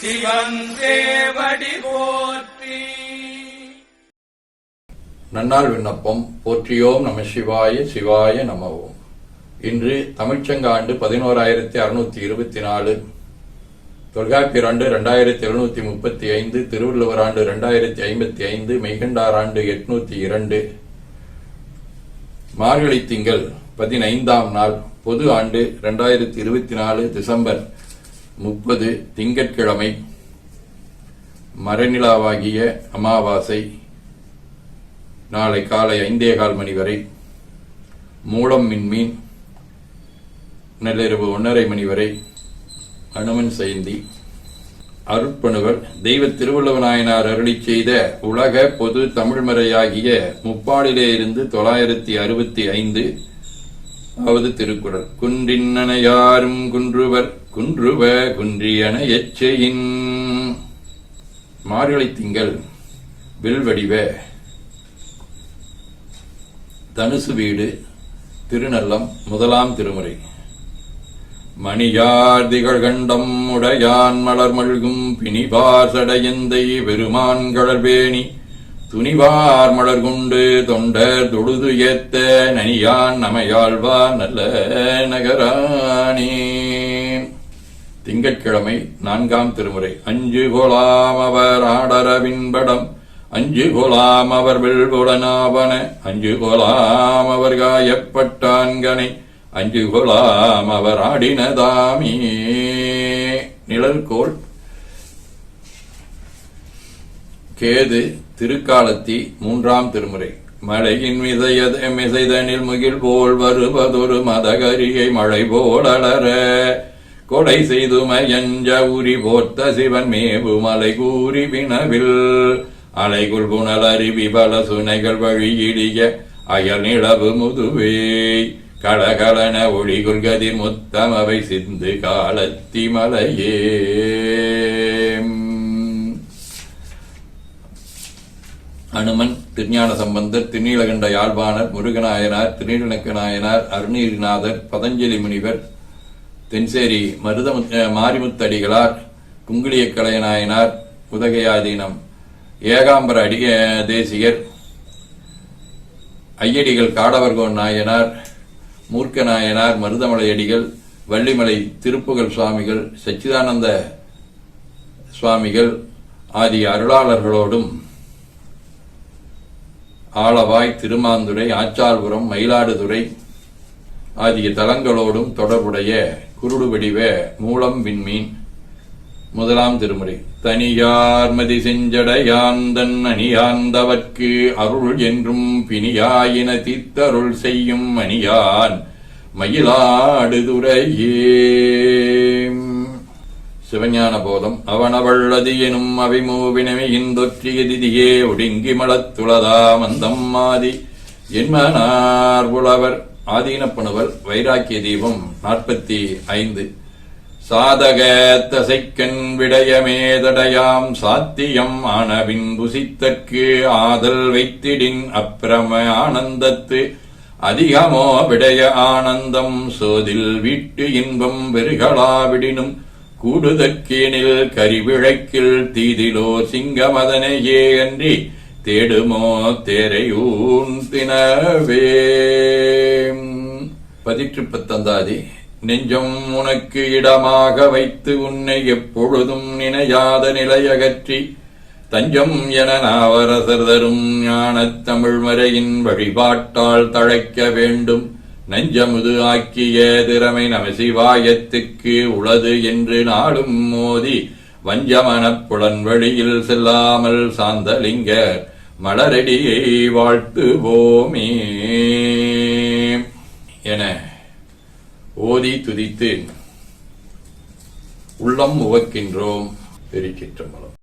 சிவன் போற்றி. நன்னாள் விண்ணப்பம் போற்றியோம் நம சிவாய சிவாய நமவோம். இன்று தமிழ்ச்சங்க ஆண்டு பதினோராயிரத்தி அறுநூத்தி இருபத்தி நாலு. தொல்காப்பியர் ஆண்டு ரெண்டாயிரத்தி எழுநூத்தி முப்பத்தி ஐந்து திருவள்ளுவர் ஆண்டு ரெண்டாயிரத்தி ஐம்பத்தி ஐந்து மெய்கண்டார் ஆண்டு எட்நூத்தி இரண்டு. மார்கழி திங்கள் பதினைந்தாம் நாள் பொது ஆண்டு ரெண்டாயிரத்தி இருபத்தி நாலு டிசம்பர் முப்பது திங்கட்கிழமை மரநிலாவாகிய அமாவாசை நாளை காலை ஐந்தே கால் மணி வரை. மூலம் மின்மீன் நள்ளிரவு ஒன்றரை மணி வரை. அனுமன் செயந்தி. அருட்பணுவர் தெய்வ திருவள்ளுவநாயனார் அருளி செய்த உலக பொது தமிழ்மறையாகிய முப்பாடிலே இருந்து தொள்ளாயிரத்தி அறுபத்தி ஐந்து அவது திருக்குறள். குன்றின்னனையாரும் குன்றுவர் குன்றுவ குன்றியன எச்சையின். மார்கழி திங்கள் வில்வடிவ தனுசு வீடு திருநல்லம் முதலாம் திருமுறை. மணியார் திகழ்கண்டம் உடையான் மலர் மல்கும் பிணிபார் சடையந்தை பெருமான் கழற்பேணி துணிவார் மலர் கொண்டு தொண்டர் தொழுது ஏத்த நனியான் நமையாழ்வார் நல்ல நகரானே திங்கட்கிழமை நான்காம் திருமுறை. அஞ்சு கொலாம் அவர் ஆடரவின்படம் அஞ்சு கொலாம் அவர் வெல்புலனாவன அஞ்சு கொலாம் அவர் காயப்பட்டான்கனை அஞ்சு கொலாம் அவர் ஆடினதாமே. நிழல்கோள். கேது திருக்காலத்தி மூன்றாம் திருமுறை. மழையின் மிசையத மிசைதனில் முகில் போல் வருவதொரு மதகரியை மழை போல் அலர கொடை செய்து மயஞ்ச உரி போர்த்த சிவன் மேவு மலை கூறி வினவில். அலைகுள் புனல் அருவி பல சுனைகள் வழியிடிய அயல் நிலவு முதுவே. கலகலன ஒளிகுள் கதிர் முத்தமவை சிந்து காலத்தி மலையே. அனுமன் திருஞான சம்பந்தர் திருநீலகண்ட யாழ்ப்பாணர் முருகநாயனார் திருநீலக்க நாயனார் அருணீரிநாதர் பதஞ்சலி முனிவர் தென்சேரி மருதமு மாரிமுத்தடிகளார் குங்குளிய கலையநாயனார் உதகையாதீனம் ஏகாம்பர அடி தேசிகர் ஐயடிகள் காடவர்கோன் நாயனார் மூர்க்க நாயனார் மருதமலையடிகள் வள்ளிமலை திருப்புகழ் சுவாமிகள் சச்சிதானந்த சுவாமிகள் ஆகிய அருளாளர்களோடும் ஆளவாய் திருமாந்துறை ஆச்சார்புரம் மயிலாடுதுறை ஆகிய தலங்களோடும் தொடர்புடைய குருடு வடிவ மூலம் விண்மீன். முதலாம் திருமுறை. தனியார் மதி செஞ்சடையாந்தன் அணியாந்தவர்க்கு அருள் என்றும் பிணியாயின தீர்த்தருள் செய்யும் அணியான் மயிலாடுதுறையே. சிவஞான போதம் அவனவள்ளது எனும் அவிமூவினமையின் தொற்றிய திதியே ஒடுங்கி மலத்துளதா மந்தம் மாதி. என்மனார் புலவர் ஆதீனப்பணுவர் வைராக்கிய தீபம் நாற்பத்தி ஐந்து. சாதக தசைக்கண் விடயமேதடையாம் சாத்தியம் ஆனவின் புசித்தற்கு ஆதல் வைத்திடின் அப்பிரம ஆனந்தத்து. அதிகமோ விடய ஆனந்தம் சோதில் வீட்டு இன்பம் வெறுகளாவிடினும் கூடுதற்கேனில் கரிவிழக்கில் தீதிலோ சிங்கமதனையே அன்றி தேடுமோ தேரையூன் தினவே. பதிற்று பத்தந்தாதி நெஞ்சம் உனக்கு இடமாக வைத்து உன்னை எப்பொழுதும் நினையாத நிலையகற்றி தஞ்சம் என நாவரசர் தரும் ஞானத் தமிழ் மறையின் வழிபாட்டால் தழைக்க வேண்டும். நெஞ்சமுது ஆக்கிய திறமை நமசிவாயத்துக்கு உளது என்று நாடும் மோதி வஞ்சமனப் புலன் வழியில் செல்லாமல் சாந்தலிங்க மலரடியை வாழ்த்துவோமே. என ஓதி துதித்து உள்ளம் உவக்கின்றோம் பெருச்சிற்றம்பலம்